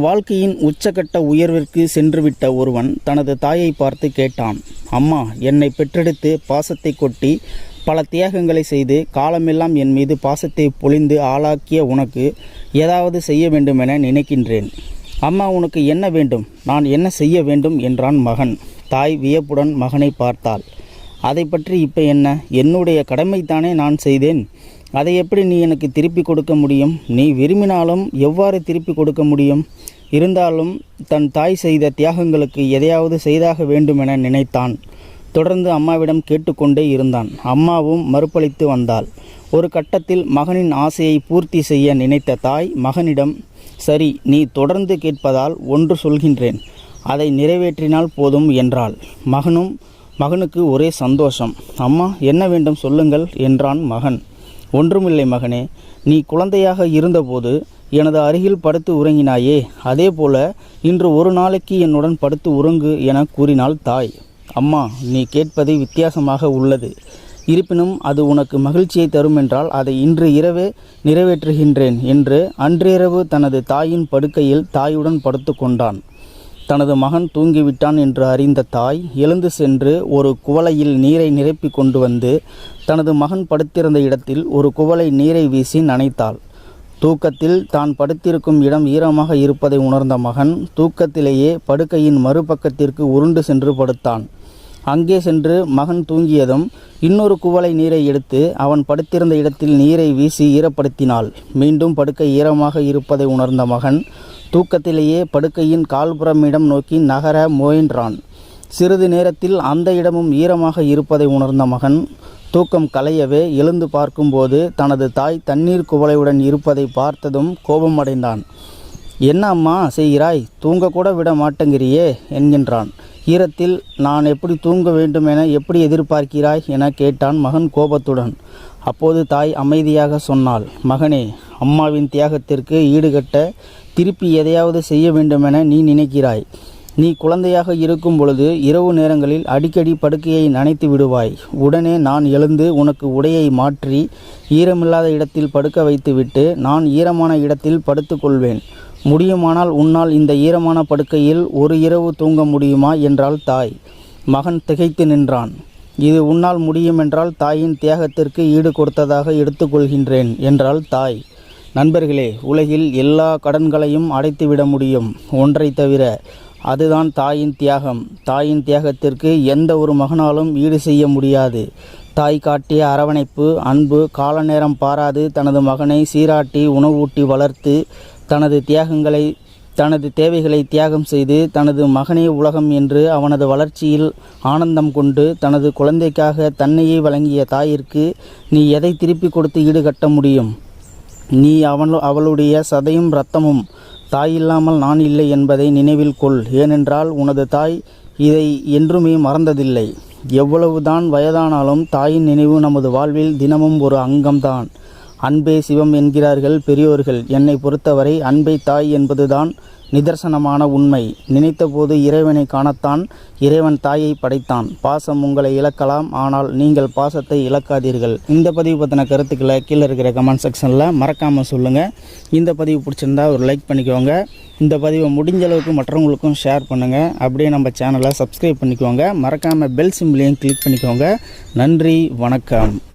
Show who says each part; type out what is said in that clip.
Speaker 1: வாழ்க்கையின் உச்சகட்ட உயர்விற்கு சென்றுவிட்ட ஒருவன் தனது தாயை பார்த்து கேட்டான் அம்மா என்னை பெற்றெடுத்து பாசத்தை கொட்டி பல தியாகங்களை செய்து காலமெல்லாம் என் மீது பாசத்தை பொழிந்து ஆளாக்கிய உனக்கு ஏதாவது செய்ய வேண்டுமென நினைக்கின்றேன். அம்மா உனக்கு என்ன வேண்டும்? நான் என்ன செய்ய வேண்டும்? என்றான் மகன். தாய் வியப்புடன் மகனை பார்த்தாள். அதை பற்றி இப்போ என்ன? என்னுடைய கடமைத்தானே நான் செய்தேன். அதை எப்படி நீ எனக்கு திருப்பி கொடுக்க முடியும்? நீ விரும்பினாலும் எவ்வாறு திருப்பி கொடுக்க முடியும்? இருந்தாலும் தன் தாய் செய்த தியாகங்களுக்கு எதையாவது செய்தாக வேண்டுமென நினைத்தான். தொடர்ந்து அம்மாவிடம் கேட்டுக்கொண்டே இருந்தான். அம்மாவும் மறுப்பளித்து வந்தாள். ஒரு கட்டத்தில் மகனின் ஆசையை பூர்த்தி செய்ய நினைத்த தாய் மகனிடம் சரி நீ தொடர்ந்து கேட்பதால் ஒன்று சொல்கின்றேன். அதை நிறைவேற்றினால் போதும் என்றாள். மகனும் மகனுக்கு ஒரே சந்தோஷம். அம்மா என்ன வேண்டும் சொல்லுங்கள் என்றான் மகன். ஒன்றுமில்லை மகனே நீ குழந்தையாக இருந்தபோது எனது அருகில் படுத்து உறங்கினாயே அதேபோல இன்று ஒரு நாளைக்கு என்னுடன் படுத்து உறங்கு என கூறினாள் தாய். அம்மா நீ கேட்பது வித்தியாசமாக உள்ளது. இருப்பினும் அது உனக்கு மகிழ்ச்சியை தரும் என்றால் அதை இன்று இரவே நிறைவேற்றுகின்றேன் என்று அன்றிரவு தனது தாயின் படுக்கையில் தாயுடன் படுத்து கொண்டான் தனது மகன் தூங்கிவிட்டான் என்று அறிந்த தாய் எழுந்து சென்று ஒரு குவளையில் நீரை நிரப்பி கொண்டு வந்து தனது மகன் படுத்திருந்த இடத்தில் ஒரு குவளை நீரை வீசி நனைத்தாள். தூக்கத்தில் தான் படுத்திருக்கும் இடம் ஈரமாக இருப்பதை உணர்ந்த மகன் தூக்கத்திலேயே படுக்கையின் மறுபக்கத்திற்கு உருண்டு சென்று படுத்தான். அங்கே சென்று மகன் தூங்கியதும் இன்னொரு குவளை நீரை எடுத்து அவன் படுத்திருந்த இடத்தில் நீரை வீசி ஈரப்படுத்தினாள். மீண்டும் படுக்கை ஈரமாக இருப்பதை உணர்ந்த மகன் தூக்கத்திலேயே படுக்கையின் கால்புறமிடம் நோக்கி நகர முயன்றான். சிறிது நேரத்தில் அந்த இடமும் ஈரமாக இருப்பதை உணர்ந்த மகன் தூக்கம் கலையவே எழுந்து பார்க்கும்போது தனது தாய் தண்ணீர் குவளையுடன் இருப்பதை பார்த்ததும் கோபமடைந்தான் என்ன அம்மா செய்கிறாய்? தூங்கக்கூட விட மாட்டேங்கிறியே என்கின்றான். ஈரத்தில் நான் எப்படி தூங்க வேண்டும் என எப்படி எதிர்பார்க்கிறாய் என கேட்டான் மகன் கோபத்துடன். அப்போது தாய் அமைதியாக சொன்னாள் மகனே அம்மாவின் தியாகத்திற்கு ஈடுகட்ட திருப்பி எதையாவது செய்ய வேண்டுமென நீ நினைக்கிறாய். நீ குழந்தையாக இருக்கும் பொழுது இரவு நேரங்களில் அடிக்கடி படுக்கையை நனைத்து விடுவாய். உடனே நான் எழுந்து உனக்கு உடையை மாற்றி ஈரமில்லாத இடத்தில் படுக்க வைத்துவிட்டு நான் ஈரமான இடத்தில் படுத்துக்கொள்வேன். முடியுமானால் உன்னால் இந்த ஈரமான படுக்கையில் ஒரு இரவு தூங்க முடியுமா? என்றாள் தாய். மகன் திகைத்து நின்றான். இது உன்னால் முடியுமென்றால் தாயின் தியாகத்திற்கு ஈடு கொடுத்ததாக எடுத்துக்கொள்கின்றேன் என்றாள் தாய். நண்பர்களே உலகில் எல்லா கடன்களையும் அடைத்துவிட முடியும். ஒன்றை தவிர அதுதான் தாயின் தியாகம். தாயின் தியாகத்திற்கு எந்த ஒரு மகனாலும் ஈடு செய்ய முடியாது. தாய் காட்டிய அரவணைப்பு அன்பு காலநேரம் பாராது தனது மகனை சீராட்டி உணவூட்டி வளர்த்து தனது தியாகங்களை தனது தேவைகளை தியாகம் செய்து தனது மகனே உலகம் என்று அவனது வளர்ச்சியில் ஆனந்தம் கொண்டு தனது குழந்தைக்காக தன்னையே வழங்கிய தாயிற்கு நீ எதை திருப்பி கொடுத்து ஈடுகட்ட முடியும்? நீ அவன் அவளுடைய சதையும் இரத்தமும் தாயில்லாமல் நான் இல்லை என்பதை நினைவில் கொள். ஏனென்றால் உனது தாய் இதை என்றுமே மறந்ததில்லை. எவ்வளவுதான் வயதானாலும் தாயின் நினைவு நமது வாழ்வில் தினமும் ஒரு அங்கம்தான். அன்பே சிவம் என்கிறார்கள் பெரியோர்கள். என்னை பொறுத்தவரை அன்பை தாய் என்பதுதான் நிதர்சனமான உண்மை. நினைத்தபோது இறைவனை காணத்தான் இறைவன் தாயை படைத்தான். பாசம் உங்களை இழக்கலாம் ஆனால் நீங்கள் பாசத்தை இழக்காதீர்கள். இந்த பதிவு பற்றின கருத்துக்களை கீழே இருக்கிற கமெண்ட் செக்ஷனில் மறக்காமல் சொல்லுங்கள் இந்த பதிவு பிடிச்சிருந்தா ஒரு லைக் பண்ணிக்கோங்க. இந்த பதிவை முடிஞ்ச அளவுக்கு மற்றவங்களுக்கும் ஷேர் பண்ணுங்கள் அப்படியே நம்ம சேனலை சப்ஸ்கிரைப் பண்ணிக்கோங்க. மறக்காமல் பெல் சிம்பிளையும் கிளிக் பண்ணிக்கோங்க. நன்றி வணக்கம்.